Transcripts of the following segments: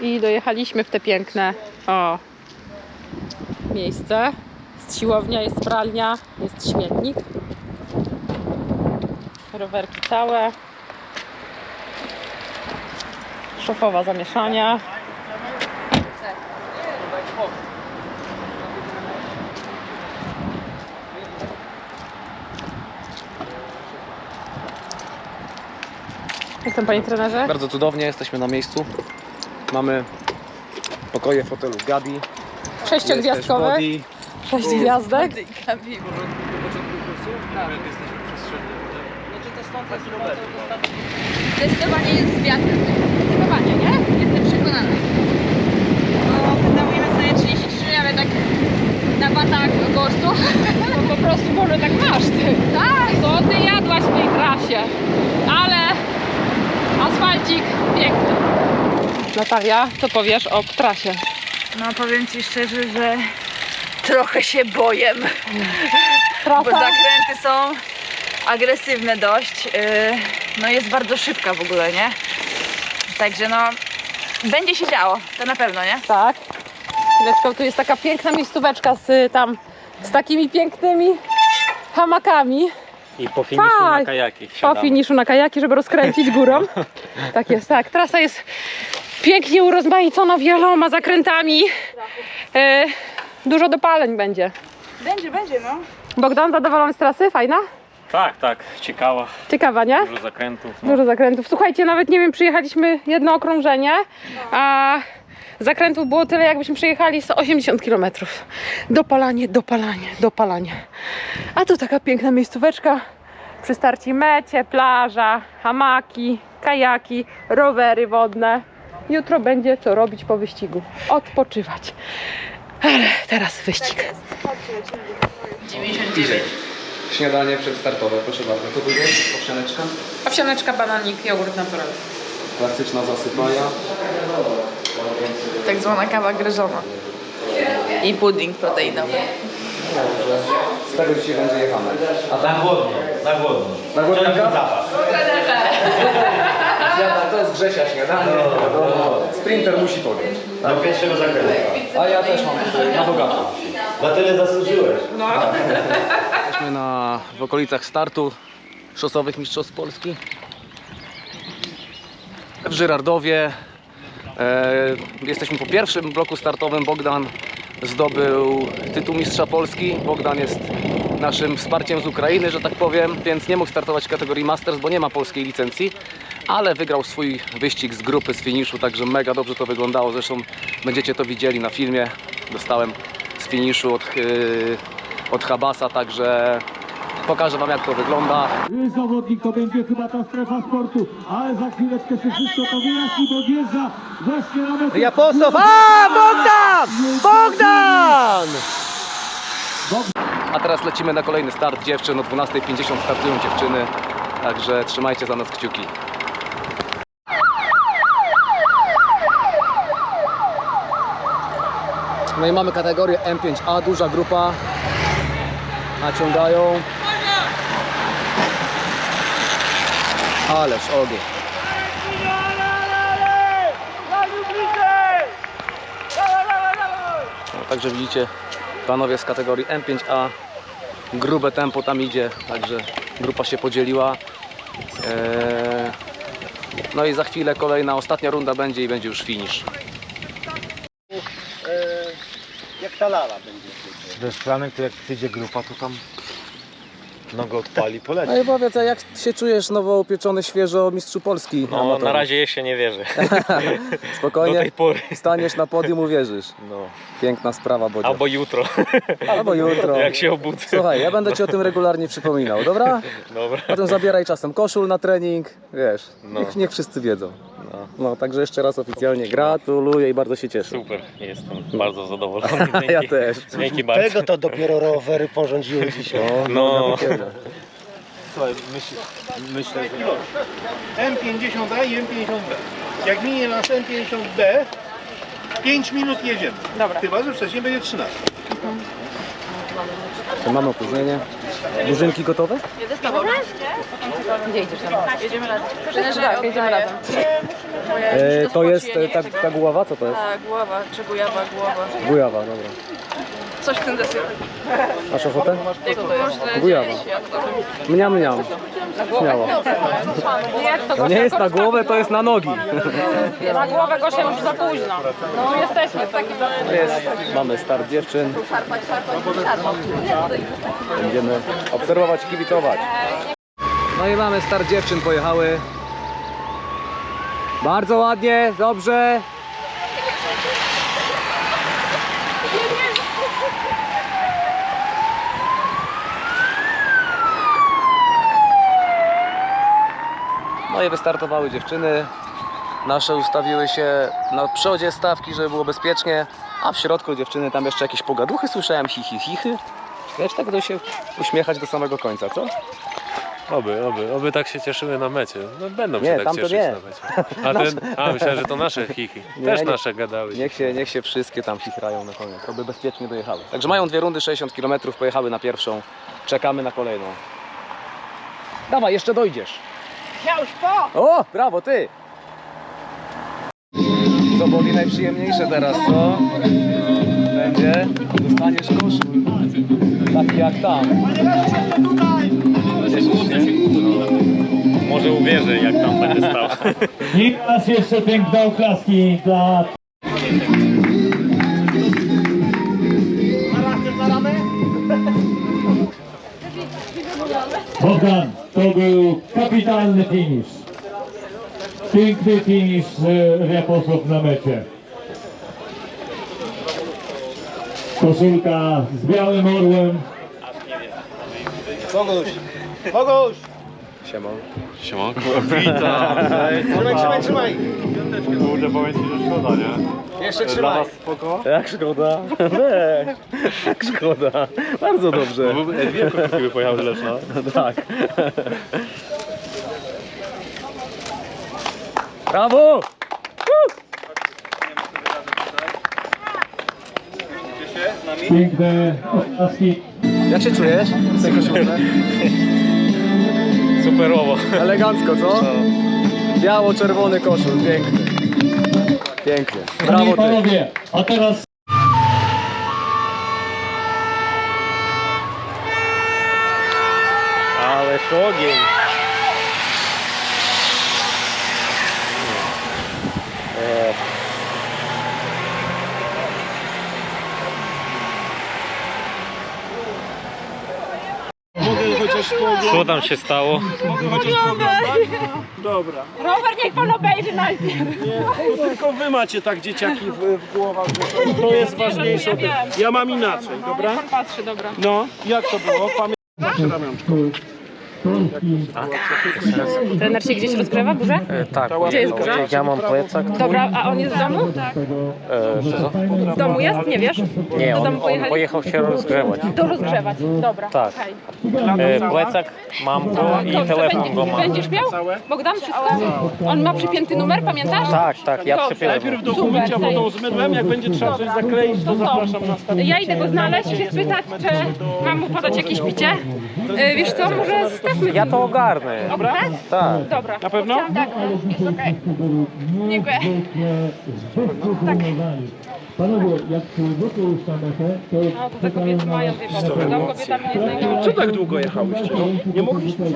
I dojechaliśmy w te piękne o miejsce. Jest siłownia, jest pralnia, jest śmietnik. Rowerki całe. Szofowa zamieszania. Jak tam panie trenerze? Bardzo cudownie, jesteśmy na miejscu. Mamy pokoje w hotelu Gabi. Sześciogwiazdkowe, Jest też sześć gwiazdek. Zdecydowanie jest z wiatrem. Zdecydowanie, nie? Jestem przekonana. No, planujemy sobie 33, ale tak na batach agostu. No po prostu może tak masz ty. Tak. Co ty jadłaś w tej trasie? Ale asfalcik piękny. Natalia, co powiesz o trasie? No powiem Ci szczerze, że trochę się boję, bo zakręty są agresywne dość. Yy, No jest bardzo szybka w ogóle, nie? Także no, będzie się działo, to na pewno, nie? Tak. Chwileczkę, tu jest taka piękna miejscóweczka z tam, z takimi pięknymi hamakami. I po finiszu Tak. na kajaki Po wsiadamy. finiszu na kajaki, żeby rozkręcić górą. Tak jest, tak. Trasa jest pięknie urozmaicona wieloma zakrętami. E, dużo dopaleń będzie. Będzie, będzie, no. Bogdan, zadowolony z trasy? Fajna? Tak, tak, ciekawa, Ciekawa, nie? dużo zakrętów. No. Dużo zakrętów. Słuchajcie, nawet nie wiem, przyjechaliśmy jedno okrążenie, a zakrętów było tyle, jakbyśmy przejechali 180 km. Dopalanie, dopalanie, dopalanie. A tu taka piękna miejscóweczka przy starci mecie, plaża, hamaki, kajaki, rowery wodne. Jutro będzie co robić po wyścigu. Odpoczywać. Ale teraz wyścig. 99. Śniadanie przedstartowe, proszę bardzo. Co tu jest? Owsianeczka. Owsianeczka, bananik, jogurt naturalny. Klasyczna zasypaja. Tak zwana kawa gryżona. I pudding proteinowy. Z tego dzisiaj będzie jechane. A Na tam głodno, na głodno. Na głodnika? Chciałbym zapas. śniada, to jest Grzesia śniadanie. wiadomo. Sprinter musi podjąć. Do pierwszego zakrętu. A ja też mam tutaj na bogato. Na tyle zasłużyłeś. Jesteśmy na, w okolicach startu szosowych Mistrzostw Polski. W Żyrardowie. E, jesteśmy po pierwszym bloku startowym. Bogdan zdobył tytuł Mistrza Polski. Bogdan jest naszym wsparciem z Ukrainy, że tak powiem, więc nie mógł startować w kategorii Masters, bo nie ma polskiej licencji. Ale wygrał swój wyścig z grupy, z finiszu, także mega dobrze to wyglądało. Zresztą będziecie to widzieli na filmie. Dostałem z finiszu od, yy, od Habasa, także pokażę Wam jak to wygląda. zawodnik, to będzie chyba ta strefa sportu, ale za chwileczkę się wszystko to wyjaśni, bo odjeżdża właśnie na metę. Japosów! A, Bogdan! Bogdan! A teraz lecimy na kolejny start dziewczyn. O 12.50 startują dziewczyny, także trzymajcie za nas kciuki. No i mamy kategorię M5A, duża grupa. Naciągają. Ależ ogień. No, także widzicie, panowie z kategorii M5A, grube tempo tam idzie, także grupa się podzieliła. Eee, no i za chwilę kolejna, ostatnia runda będzie i będzie już finish. Jak ta lala będzie. Bez szklanek to jak przyjdzie grupa, to tam nogę odpali, poleci. No i powiedz, a jak się czujesz nowo upieczony świeżo mistrzu Polski? No, na razie jeszcze nie wierzę. Do Spokojnie, tej pory. staniesz na podium, uwierzysz. No. Piękna sprawa, Bodzio. Albo jutro, Albo jutro. jak się obudzę. Słuchaj, ja będę Ci o tym regularnie przypominał, dobra? Dobra. Potem zabieraj czasem koszul na trening, wiesz, No. niech, niech wszyscy wiedzą. No. No, także jeszcze raz oficjalnie gratuluję i bardzo się cieszę. Super, jestem bardzo zadowolony. Dzięki, Ja też. Dzięki bardzo. Tego to dopiero rowery porządziły dzisiaj. No, Słuchaj, myśl, myślę, że... M50A i M50B. Jak minie nasz M50B, 5 minut jedziemy. Dobra. Chyba, że wcześniej będzie 13. Mamy opóźnienie. Burzynki gotowe? Gdzie idziesz tam? Jedziemy razem. Tak, jedziemy razem. E, to jest e, ta, ta głowa, co to jest? Tak, głowa, czy bujawa, głowa. Bujawa, dobra. Coś w tym desylu. Masz ochotę? Bujawa. Mniam, mniam. Śmiało. To nie jest na głowę, to jest na nogi. Na głowę Gosia już za późno. No jesteśmy w takim Jest. Mamy start dziewczyn. Będziemy obserwować, kibicować. No i mamy start dziewczyn, pojechały. Bardzo ładnie, dobrze. No i wystartowały dziewczyny. Nasze ustawiły się na przodzie stawki, żeby było bezpiecznie, a w środku dziewczyny tam jeszcze jakieś pogaduchy słyszałem, hi hi chichy. Wiesz, tak do się uśmiechać do samego końca, co? Oby, oby, oby tak się cieszyły na mecie. No będą Nie, się tak to cieszyć nie. na mecie. A, ten, a myślałem, że to nasze chichi. Nie, Też nie. nasze gadały. Niech się, niech się wszystkie tam chichrają na koniec, oby bezpiecznie dojechały. Także mają dwie rundy, 60 km, pojechały na pierwszą, czekamy na kolejną. Dawaj, jeszcze dojdziesz. Ja już po! O, brawo, ty! Co boli najprzyjemniejsze teraz, co? Będzie? Dostaniesz koszul. Taki jak tam. Może uwierzę, jak tam będę stał. I raz jeszcze piękne oklaski dla Bogdan, to był kapitalny finisz. Piękny finisz e, Riaposów na mecie. Koszulka z białym orłem. Boguś! Boguś! Siema. Siemanko. Trzymaj, trzymaj, trzymaj! Kurde, powiem ci, że szkoda, nie? Jeszcze Dla trzymaj! was spoko? Jak szkoda. Weź. Jak szkoda. Bardzo dobrze. No bo dwie koszulki pojechały Leszna. Tak. Brawo! Piękne oklaski. Jak się czujesz w tej koszulce? Superowo. Elegancko, co? Biało-czerwony koszul, piękny. Pięknie. Brawo ty. panowie, a teraz Ale ogień. Mogę chociaż pooglądać? Co tam się stało? Mogę chociaż? Dobra. Robert niech pan obejrzy najpierw. Nie, to tylko wy macie tak dzieciaki w, w głowach, że to, to jest ważniejsze. Ja mam inaczej, dobra? Pan patrzy, dobra. No, jak to było? Pamiętasz ramionczko? Trener się gdzieś rozgrywa w górze? Tak, Gdzie jest górze? ja mam plecak. Dobra, a on jest w domu? Tak. W domu jest? Nie wiesz? Nie, Do on, domu on pojechali? pojechał się rozgrzewać. Do rozgrzewać. Dobra. Tak. okej. E, plecak mam go i telefon go mam. Będziesz miał? Bogdan, wszystko? On ma przypięty numer, pamiętasz? Tak, tak, ja. Najpierw dokumencie, a potem z mydłem. Jak będzie trzeba coś zakleić, to zapraszam na stację. Ja idę go znaleźć i się spytać, czy mam mu podać jakieś picie. E, Wiesz co, może zostawmy. Ja to ogarnę. Dobra? Tak. Dobra. Na pewno? Tak, jest okej. Dziękuję. Panowie, jak głęboko już metę, to No to te kobiety mają, wie pan, dom kobietami nie. Co tak długo jechałyście? Nie mogliście?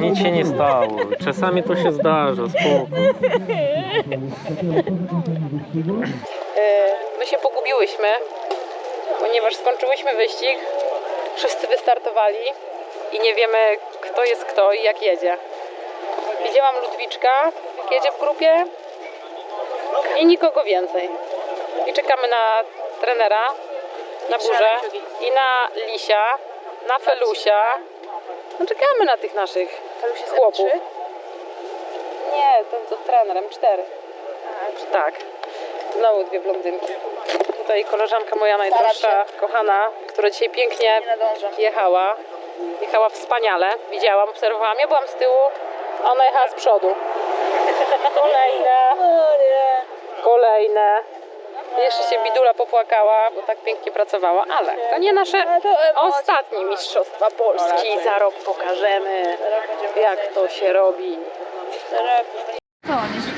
Nic się nie stało. Czasami to się zdarza, spoko. My się pogubiłyśmy, ponieważ skończyłyśmy wyścig. Wszyscy wystartowali i nie wiemy, kto jest kto i jak jedzie. Widziałam Ludwiczka, jak jedzie w grupie i nikogo więcej. I czekamy na trenera na górze i na Lisia, na Felusia. No czekamy na tych naszych chłopów. Nie, ten co trenerem, cztery. Tak. Znowu dwie blondynki. Tutaj koleżanka moja najdroższa, kochana, która dzisiaj pięknie jechała. Jechała wspaniale. Widziałam, obserwowałam. Ja byłam z tyłu, a ona jechała z przodu. Kolejne. Kolejne. Jeszcze się Bidula popłakała, bo tak pięknie pracowała, ale to nie nasze ostatnie Mistrzostwa Polski. Za rok pokażemy, jak to się robi.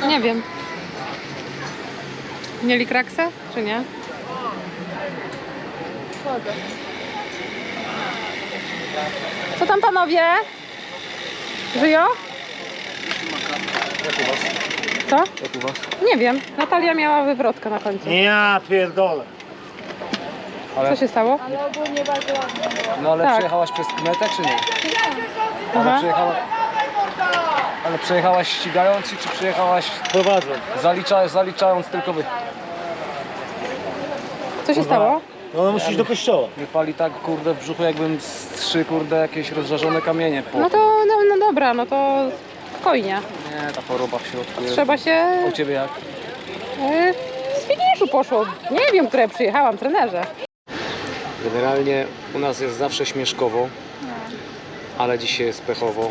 Nie wiem. Mieli kraksę, czy nie? Co tam panowie? Żyją? Co? Nie wiem. Natalia miała wywrotkę na końcu. Ja pierdolę. Co się stało? No ale Tak. przejechałaś przez metę, czy nie? Aha. Ale, przejechała... ale przejechałaś ścigając się, czy przejechałaś Prowadząc. zalicza... zaliczając tylko wy? Co się stało? No ale musisz do kościoła. Nie pali tak kurde w brzuchu, jakbym z trzy kurde jakieś rozżarzone kamienie po. No to, no, no dobra, no to spokojnie. Nie, ta choroba w środku jest. Trzeba się... U ciebie jak? e, Z finiszu poszło. Nie wiem, które przyjechałam, trenerze. Generalnie u nas jest zawsze śmieszkowo, ale dzisiaj jest pechowo.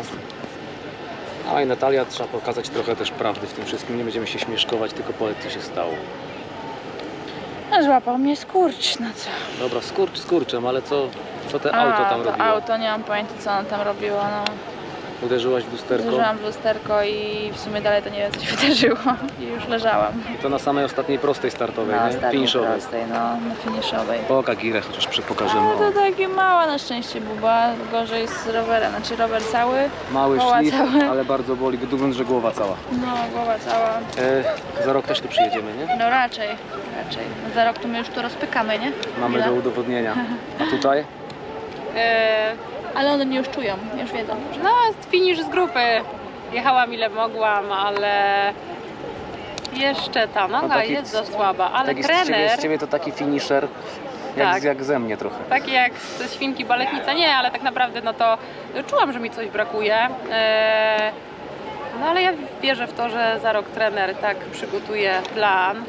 A i Natalia, trzeba pokazać trochę też prawdy w tym wszystkim. Nie będziemy się śmieszkować, tylko powiedz co się stało. No, złapał mnie skurcz, no co? Dobra, skurcz skurczem, ale co, co te A, auto tam to robiło? auto, nie mam pojęcia co ono tam robiło, no. Uderzyłaś w lusterko Zużyłam w lusterko i w sumie dalej to nie wiem co się wydarzyło. I już leżałam i to na samej ostatniej prostej startowej, na nie? Finiszowej. prostej, no, na finiszowej. Oka girę chociaż pokażemy. No to takie mała na szczęście buba, gorzej z rowerem, znaczy rower cały, Mały koła szlif, całe. ale bardzo boli, wygląda, że głowa cała. no głowa cała. E, za rok też tu przyjedziemy, nie? No raczej, raczej. Za rok to my już tu rozpykamy, nie? Mamy Chwila. do udowodnienia. A tutaj? E, Ale one mnie już czują, już wiedzą. Że... no, finisz z grupy. Jechałam ile mogłam, ale jeszcze ta noga No taki- jest za słaba. Ale taki z ciebie, trener, z ciebie to taki finisher, jak, Tak. jak ze mnie trochę. taki jak ze świnki baletnica, nie, ale tak naprawdę no to czułam, że mi coś brakuje. E, no ale ja wierzę w to, że za rok trener tak przygotuje plan,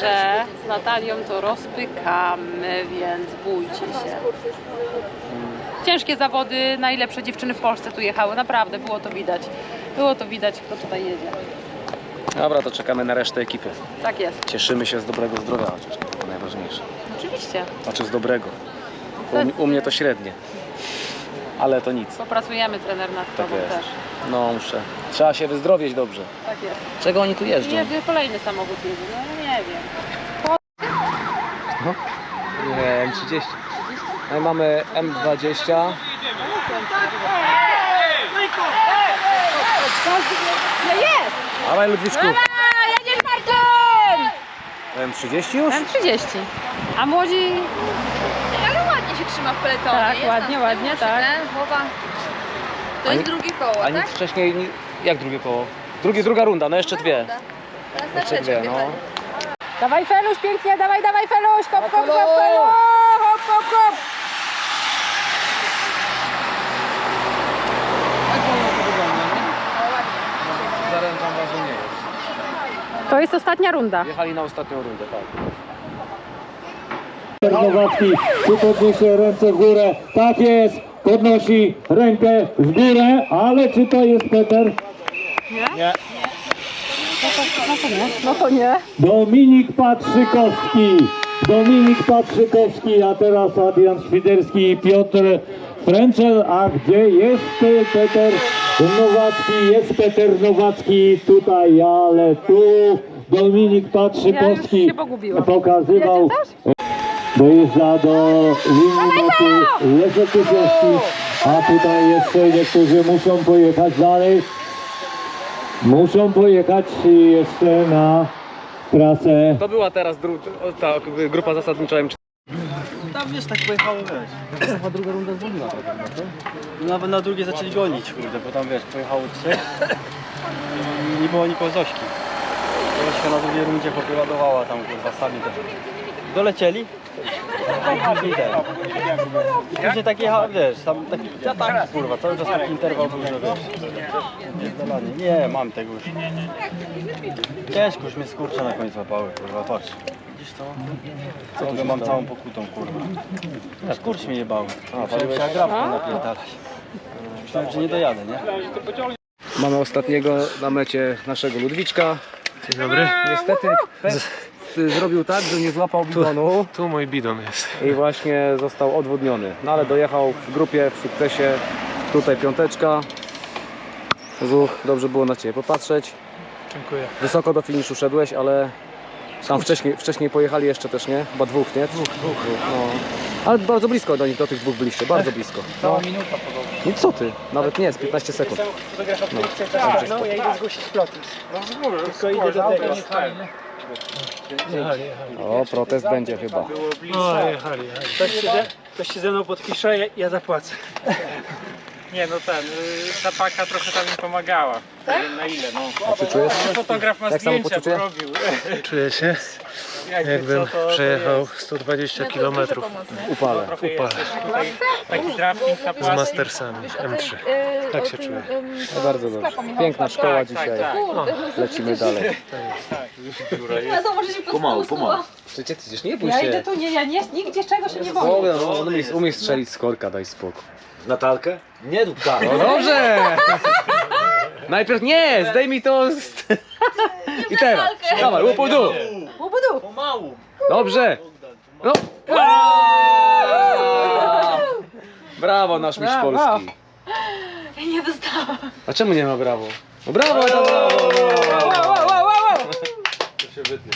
że z Natalią to rozpykamy, więc bójcie się. Ciężkie zawody, najlepsze dziewczyny w Polsce tu jechały, naprawdę było to widać. Było to widać, kto tutaj jedzie. Dobra, to czekamy na resztę ekipy. Tak jest, Cieszymy się z dobrego zdrowia, chociaż to najważniejsze. oczywiście. Znaczy z dobrego. U, u mnie to średnie. Ale to nic. Popracujemy trener nad Tak tobą jest. też. No muszę. Trzeba się wyzdrowieć dobrze. Tak jest. Czego oni tu I jeżdżą? jedzie kolejny samochód jedzie, no nie wiem. Nie, M30. No i mamy M20. Dawaj Ludwiczku. Jedziesz Marcin! M30 już? M30. A młodzi Ale ładnie się trzyma w peletonie. Tak, jest ładnie, tam z ładnie, tak. Głowa. To jest drugie koło, A nic tak? wcześniej, ni- jak drugie koło? Drugie, druga runda, no jeszcze dwie. Teraz na Jeszcze trzecie dwie, no. Dawaj Feluś, pięknie, dawaj, dawaj Feluś, hop, hop, hop, Feluś, hop, hop, hop. Zaręczam was, że nie jest. To jest ostatnia runda. Jechali na ostatnią rundę, tak. Nowacki, tu podniesie ręce w górę. Tak jest, podnosi rękę w górę, ale czy to jest Peter? No to nie. Dominik Patrzykowski. Dominik Patrzykowski, a teraz Adrian Świderski i Piotr Frenczel. A gdzie jest Peter Nowacki? Jest Peter Nowacki tutaj, ale tu Dominik Patrzykowski Ja pokazywał. Dojeżdża do linii mety Leszek Kusiowski, a tutaj jeszcze niektórzy muszą pojechać dalej. Muszą pojechać jeszcze na trasę To była teraz ta grupa zasadnicza M4. Wiesz, tak pojechało, wiesz. Chyba druga runda zwolniła trochę, no Nawet na drugie zaczęli gonić, kurde, bo tam wiesz, pojechało trzech i nie było nikogo z Ośki. Ośka na drugiej rundzie chłopie ładowała tam, kurwa, sami też. Dolecieli, a później ten. Później tak jechał, wiesz, tam taki atak, kurwa, cały czas taki interwał był, że wiesz. Pierdolanie. Nie, mam tego już. Ciężko już mnie skurcze na końcu łapały, kurwa, patrz. Widzisz to? Nogę mam całą pokutą, kurwa. Skurcz mnie jebały. Musiałem się agrafką napierdalać. Myślałem, że nie dojadę, nie? Mamy ostatniego na mecie naszego Ludwiczka. Dzień dobry. Niestety, zrobił tak, że nie złapał bidonu Tu mój bidon jest. i właśnie został odwodniony. No ale dojechał w grupie, w sukcesie. Tutaj piąteczka. Zuch, dobrze było na Ciebie popatrzeć. Dziękuję. Wysoko do finiszu szedłeś, ale tam wcześniej, wcześniej pojechali jeszcze też, nie? Chyba dwóch, nie? Dwóch, dwóch. No. Ale bardzo blisko do nich, do tych dwóch byliście, bardzo blisko. No. minuta podobno. Nie, co ty? Nawet nie, z 15 sekund. Fotografia No, no, no ja idę zgłosić plotus. Tylko idę do tego. O, protest będzie chyba. O, jechali, jechali. Ktoś się, ze, ktoś się ze mną podpisze, ja, ja zapłacę. Nie no ten, y, ta paka trochę tam mi pomagała. Nie wiem na ile, no. Się czujesz? Fotograf ma Jak zdjęcia, samopoczucie? porobił. Czuję się jakbym co, to, przejechał 120 km Upale. na z. Mastersami M3. Tak się czuję. No bardzo dobrze. Piękna szkoła dzisiaj. No, Lecimy dalej. Pomału, pomału. Przecież ty nie bój Ja się. idę tu, nie, ja nie, nigdzie czego się nie boję. No, on umie, strzelić z korka, daj spokój. Natalkę? Nie rób tak. No dobrze! Najpierw nie, zdejmij to z... I teraz. Dawaj, łupu dół. Dobrze. No. Brawo, nasz mistrz Brawo. Polski. Nie dostałam. A czemu nie ma brawo? No brawo, brawo, brawo, brawo. To się wytnie.